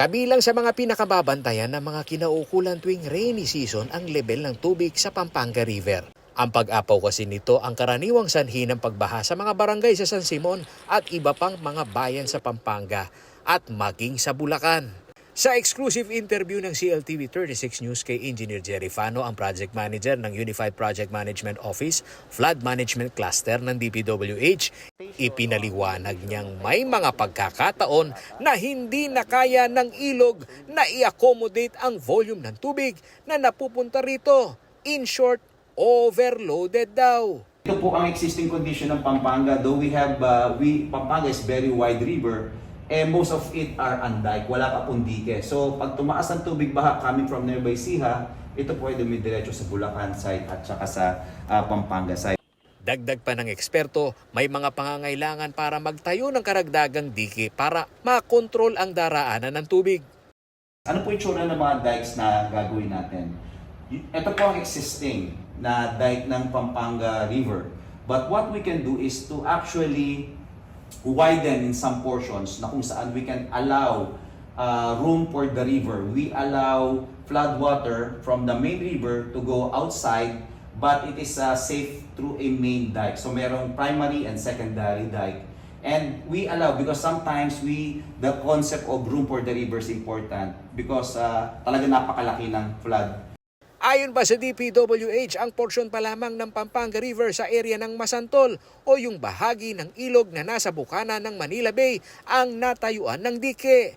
Kabilang sa mga pinakababantayan ng mga kinaukulan tuwing rainy season ang level ng tubig sa Pampanga River. Ang pag-apaw kasi nito ang karaniwang sanhi ng pagbaha sa mga barangay sa San Simon at iba pang mga bayan sa Pampanga at maging sa Bulacan. Sa exclusive interview ng CLTV 36 News kay Engineer Jerry Fano, ang project manager ng Unified Project Management Office, Flood Management Cluster ng DPWH, ipinaliwanag niyang may mga pagkakataon na hindi na kaya ng ilog na i-accommodate ang volume ng tubig na napupunta rito. In short, overloaded daw. Ito po ang existing condition ng Pampanga. Though we have, uh, we, Pampanga is very wide river, eh most of it are undike, wala pa pong dike. So pag tumaas ang tubig baha coming from nearby Siha, ito po ay dumidiretso sa Bulacan side at saka sa uh, Pampanga side. Dagdag pa ng eksperto, may mga pangangailangan para magtayo ng karagdagang dike para makontrol ang daraanan ng tubig. Ano po yung tsura ng mga dikes na gagawin natin? Ito po ang existing na dike ng Pampanga River. But what we can do is to actually widen in some portions na kung saan we can allow uh, room for the river. We allow flood water from the main river to go outside but it is uh, safe through a main dike. So merong primary and secondary dike. And we allow because sometimes we the concept of room for the river is important because uh, talaga napakalaki ng flood Ayon pa sa DPWH, ang porsyon pa lamang ng Pampanga River sa area ng Masantol o yung bahagi ng ilog na nasa bukana ng Manila Bay ang natayuan ng dike.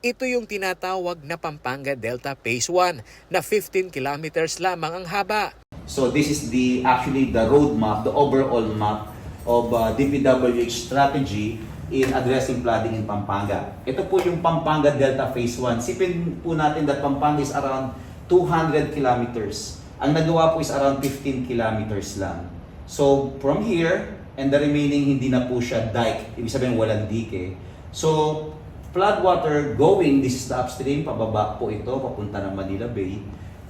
Ito yung tinatawag na Pampanga Delta Phase 1 na 15 kilometers lamang ang haba. So this is the actually the roadmap, the overall map of uh, DPWH strategy in addressing flooding in Pampanga. Ito po yung Pampanga Delta Phase 1. Sipin po natin that Pampanga is around 200 kilometers. Ang nagawa po is around 15 kilometers lang. So from here and the remaining hindi na po siya dike, ibig sabihin walang dike. So flood water going, this is the upstream, pababa po ito, papunta ng Manila Bay.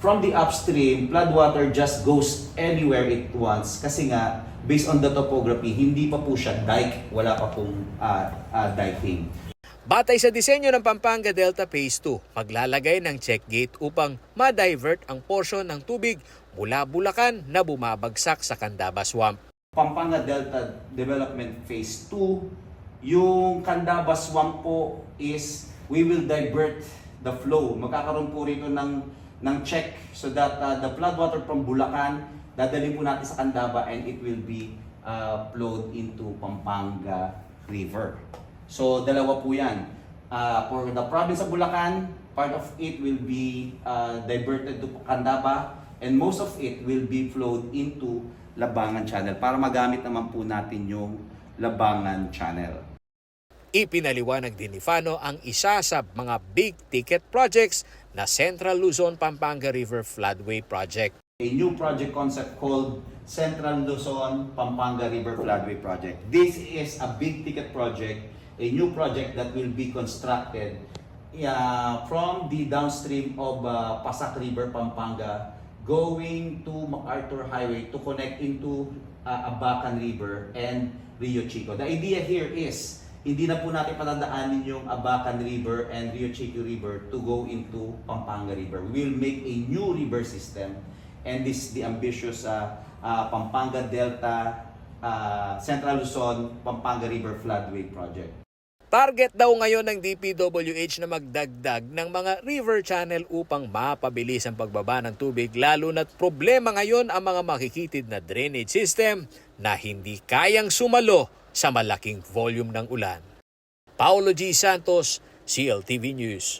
From the upstream, flood water just goes anywhere it wants kasi nga, based on the topography, hindi pa po siya dike, wala pa pong uh, uh, diking. Batay sa disenyo ng Pampanga Delta Phase 2, maglalagay ng check gate upang ma-divert ang porsyon ng tubig mula Bulacan na bumabagsak sa Candaba Swamp. Pampanga Delta Development Phase 2, yung Candaba Swamp po is we will divert the flow. Magkakaroon po rito ng, ng check so that uh, the flood water from Bulacan, dadalhin po natin sa Candaba and it will be uh, flowed into Pampanga River. So dalawa po yan. Uh, for the province of Bulacan, part of it will be uh, diverted to Candaba and most of it will be flowed into Labangan Channel para magamit naman po natin yung Labangan Channel. Ipinaliwanag din ni Fano ang isa sa mga big ticket projects na Central Luzon Pampanga River Floodway Project. A new project concept called Central Luzon Pampanga River Floodway Project. This is a big ticket project, a new project that will be constructed uh, from the downstream of uh, Pasak River, Pampanga, going to MacArthur Highway to connect into uh, Abacan River and Rio Chico. The idea here is, hindi na po natin patadaanin yung Abacan River and Rio Chico River to go into Pampanga River. We will make a new river system and this is the ambitious uh, uh, Pampanga Delta uh, Central Luzon Pampanga River Floodway Project. Target daw ngayon ng DPWH na magdagdag ng mga river channel upang mapabilis ang pagbaba ng tubig lalo na't problema ngayon ang mga makikitid na drainage system na hindi kayang sumalo sa malaking volume ng ulan. Paulo G. Santos, CLTV News.